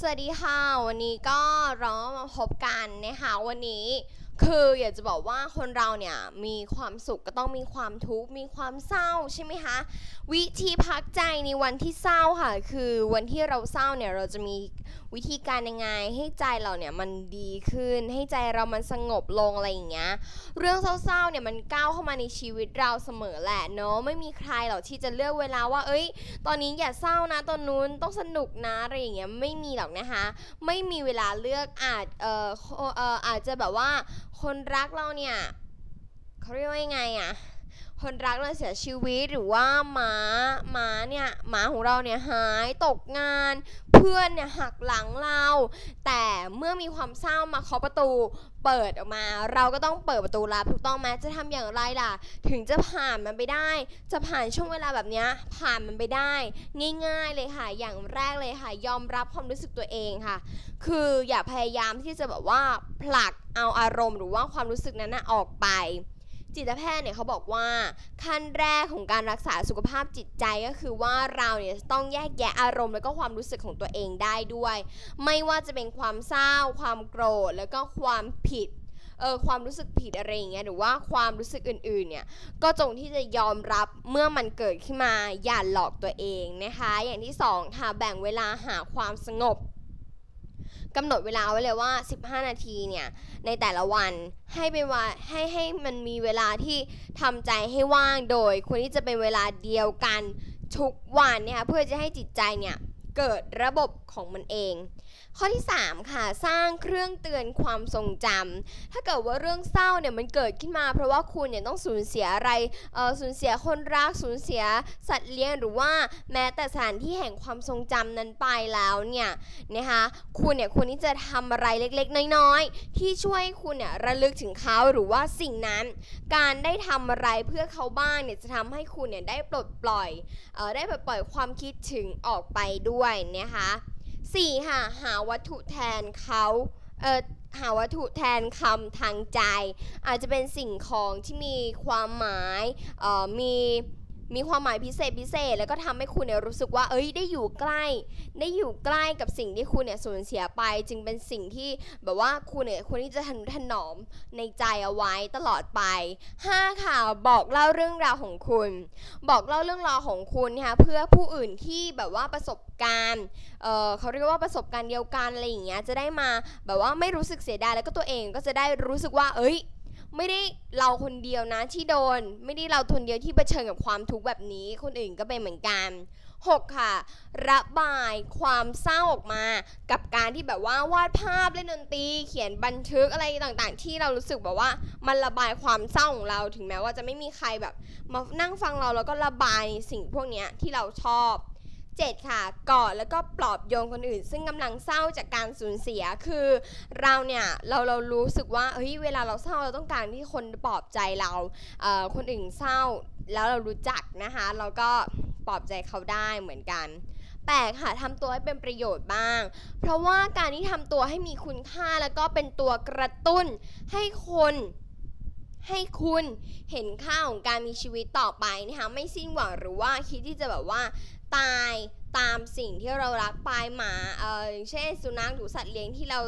สวัสดีค่ะ วันนี้ก็เรามาพบกันนะคะวันนี้ คืออยากจะบอกว่าคนเราเนี่ยมีความสุขก็ต้องมีความทุกข์มีความเศร้าใช่ไหมคะวิธีพักใจในวันที่เศร้าค่ะ คือวันที่เราเศร้าเนี่ยเราจะมีวิธีการยังไง ให้ใจเราเนี่ยมันดีขึ้น ให้ใจเรามันสงบลงอะไรอย่างเงี้ยเรื่องเศร้าๆเนี่ยมันก้าวเข้ามาในชีวิตเราเสมอแหละเนาะไม่มีใครหรอกที่จะเลือกเวลาว่า เอ้ย ตอนนี้อย่าเศร้านะตอนนู้นต้องสนุกนะอะไรอย่างเงี้ยไม่มีหรอกนะคะ ไม่มีเวลาเลือกอาจเอ่อเอ่ออาจจะแบบว่า คนรักเราเนี่ยเขาเรียกว่ายังไงอะคนรักเราเสียชีวิตหรือว่าหมาหมาเนี่ยหมาของเราเนี่ยหายตกงาน เพื่อนเนี่ยหักหลังเรา แต่เมื่อมีความเศร้ามาเคาะประตู เปิดออกมา เราก็ต้องเปิดประตูรับถูกต้องไหมจะทำอย่างไรล่ะ ถึงจะผ่านมันไปได้ จะผ่านช่วงเวลาแบบเนี้ยผ่านมันไปได้ ง่าย ๆเลยค่ะ อย่างแรกเลยค่ะ ยอมรับความรู้สึกตัวเองค่ะ คืออย่าพยายามที่จะแบบว่าผลักเอาอารมณ์ หรือว่าความรู้สึกนั้นนะออกไป จิตแพทย์เนี่ยเขาบอกว่าขั้นแรกของการรักษาสุขภาพจิตใจก็คือว่าเราเนี่ยต้องแยกแยะอารมณ์ แล้วก็ความรู้สึกของตัวเองได้ด้วย ไม่ว่าจะเป็นความเศร้า ความโกรธ แล้วก็ความผิดเออความรู้สึกผิดอะไรอย่างเงี้ยหรือว่าความรู้สึกอื่นๆเนี่ยก็จงที่จะยอมรับเมื่อมันเกิดขึ้นมาอย่าหลอกตัวเองนะคะ อย่างที่สองค่ะแบ่งเวลาหาความสงบ กำหนดเวลาไว้เลยว่า 15 นาทีเนี่ย ในแต่ละวันให้เป็นว่าให้ให้มันมีเวลาที่ทำใจให้ว่างโดยควรที่จะเป็นเวลาเดียวกันทุกวันเนี่ยค่ะเพื่อจะให้จิตใจเนี่ย เกิดระบบของมันเอง ข้อที่ 3 ค่ะ สร้างเครื่องเตือนความทรงจำถ้าเกิดว่าเรื่องเศร้าเนี่ยมันเกิดขึ้นมา เพราะว่าคุณเนี่ยต้องสูญเสียอะไรเออสูญเสียคนรักสูญเสียสัตว์เลี้ยงหรือว่าแม้แต่สถานที่แห่งความทรงจำนั้นไปแล้วเนี่ยนะคะคุณเนี่ยควรที่จะทำอะไรเล็กๆ น้อยๆ ที่ช่วยคุณเนี่ยระลึกถึงเขาหรือว่าสิ่งนั้น การได้ทำอะไรเพื่อเขาบ้างเนี่ยจะทำให้คุณเนี่ยได้ปลดปล่อยเออได้ปลดปล่อยความคิดถึงออกไปด้วยนะคะ 4. ค่ะหาวัตถุแทนเขาเออหาวัตถุแทนคำทางใจ อาจจะเป็นสิ่งของที่มีความหมายเอ่อมี มีความหมายพิเศษพิเศษ แล้วก็ทำให้คุณเนี่ยรู้สึกว่า เอ้ยได้อยู่ใกล้ ได้อยู่ใกล้กับสิ่งที่คุณเนี่ยสูญเสียไป จึงเป็นสิ่งที่แบบว่าคุณเนี่ยควรที่จะทนุถนอมในใจเอาไว้ตลอดไป 5. ค่ะบอกเล่าเรื่องราวของคุณ บอกเล่าเรื่องราวของคุณนะคะเพื่อผู้อื่นที่แบบว่าประสบการณ์เออเขาเรียกว่าประสบการณ์เดียวกันอะไรอย่างเงี้ยจะได้มาแบบว่าไม่รู้สึกเสียดายแล้วก็ตัวเองก็จะได้รู้สึกว่า เอ้ย ไม่ได้เราคนเดียวนะที่โดน ไม่ได้เราคนเดียวที่เผชิญกับความทุกข์แบบนี้ คนอื่นก็เป็นเหมือนกัน 6. ค่ะ ระบายความเศร้าออกมากับการที่แบบว่าวาดภาพเล่นดนตรี เขียนบันทึกอะไรต่างๆ ที่เรารู้สึกแบบว่ามันระบายความเศร้าของเราถึงแม้ว่าจะไม่มีใครแบบ มานั่งฟังเราแล้วก็ระบายสิ่งพวกนี้ที่เราชอบ 7 ค่ะกอดแล้วก็ปลอบโยนคนอื่น ซึ่งกำลังเศร้าจากการสูญเสียคือเราเนี่ยเราเรารู้สึกว่าเฮ้ยเวลาเราเศร้าเราต้องการที่คนปลอบใจเราเอ่อคนอื่นเศร้าแล้วเรารู้จักนะคะ เราก็ปลอบใจเขาได้เหมือนกันแปลกค่ะทำตัวให้เป็นประโยชน์บ้าง เพราะว่าการที่ทำตัวให้มีคุณค่าแล้วก็เป็นตัวกระตุ้นให้คนให้คุณเห็นค่าของการมีชีวิตต่อไปนะคะไม่สิ้นหวังหรือว่าคิดที่จะแบบว่า ตาย ตามสิ่งที่เรารักปลายหมาเอออย่างเช่นสุนัขหรือสัตว์เลี้ยงที่เรา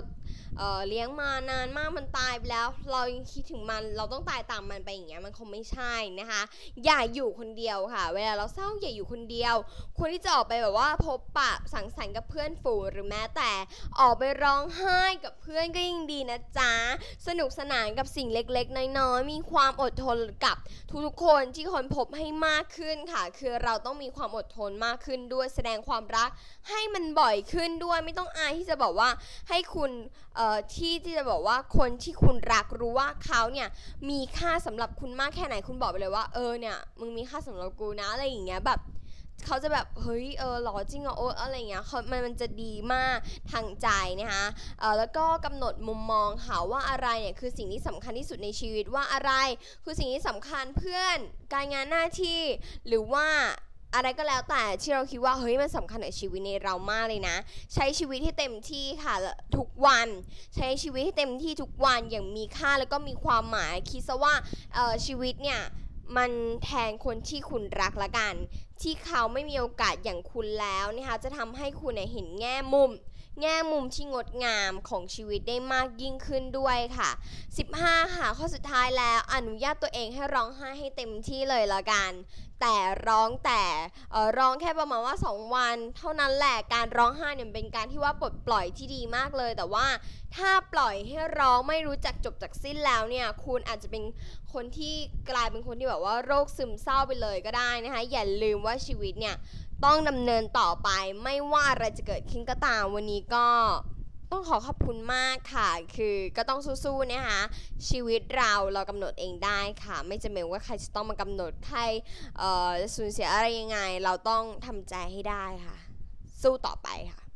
เอ่อเลี้ยงมานานมากมันตายไปแล้ว เรายังคิดถึงมันเราต้องตายตามมันไปอย่างเงี้ยมันคงไม่ใช่นะคะ อย่าอยู่คนเดียวค่ะ เวลาเราเศร้าอย่าอยู่คนเดียว ควรที่จะออกไปแบบว่าพบปะสังสรรค์กับเพื่อนฝูงหรือแม้แต่ออกไปร้องไห้กับเพื่อนก็ยิ่งดีนะจ๊ะสนุกสนานกับสิ่งเล็กๆน้อยๆมีความอดทนกับทุกๆคนที่คนพบให้มากขึ้นค่ะ คือเราต้องมีความอดทนมากขึ้นด้วยแสดงความรัก ให้มันบ่อยขึ้นด้วยไม่ต้องอายที่จะบอกว่าให้คุณที่ที่จะบอกว่าคนที่คุณรักรู้ว่าเขาเนี่ยมีค่าสำหรับคุณมากแค่ไหนคุณบอกไปเลยว่าเออเนี่ยมึงมีค่าสำหรับกูนะอะไรอย่างเงี้ยแบบเขาจะแบบเฮ้ยเออหรอจริงเหรอโอ๊ตอะไรเงี้ยเขามันมันจะดีมากทางใจนะคะเออแล้วก็กำหนดมุมมองค่ะว่าอะไรเนี่ยคือสิ่งที่สำคัญที่สุดในชีวิตว่าอะไร คือสิ่งที่สำคัญเพื่อนการงานหน้าที่หรือว่า อะไรก็แล้วแต่ที่เราคิดว่าเฮ้ยมันสำคัญกับชีวิตในเรามากเลยนะ ใช้ชีวิตให้เต็มที่ค่ะละทุกวัน ใช้ชีวิตให้เต็มที่ทุกวันอย่างมีค่าแล้วก็มีความหมายคิดซะว่าชีวิตเนี่ยมันแทนคนที่คุณรักละกัน ที่เขาไม่มีโอกาสอย่างคุณแล้วนะคะจะทำให้คุณเนี่ยเห็นแง่มุม แง่มุมที่งดงามของชีวิตได้มากยิ่งขึ้นด้วยค่ะ 15 ค่ะ ข้อสุดท้ายแล้วอนุญาตตัวเองให้ร้องไห้ให้เต็มที่เลยละกัน แต่ร้องแต่ร้องแค่ประมาณว่า 2 วัน เท่านั้นแหละการร้องไห้เนี่ยเป็นการที่ว่าปลดปล่อยที่ดีมากเลย แต่ว่าถ้าปล่อยให้ร้องไม่รู้จักจบจากสิ้นแล้วเนี่ยคุณอาจจะเป็นคนที่กลายเป็นคนที่แบบว่าโรคซึมเศร้าไปเลยก็ได้นะคะอย่าลืมว่าชีวิตเนี่ยต้องดำเนินต่อไปไม่ว่าอะไรจะเกิดขึ้นก็ตามวันนี้ก็ ต้องขอขอบคุณมากค่ะ คือก็ต้องสู้ๆนะคะชีวิตเราเรากำหนดเองได้ค่ะ ไม่จำเป็นว่าใครจะต้องมากำหนดใครสูญเสียอะไรยังไง เราต้องทำใจให้ได้ค่ะ สู้ต่อไปค่ะ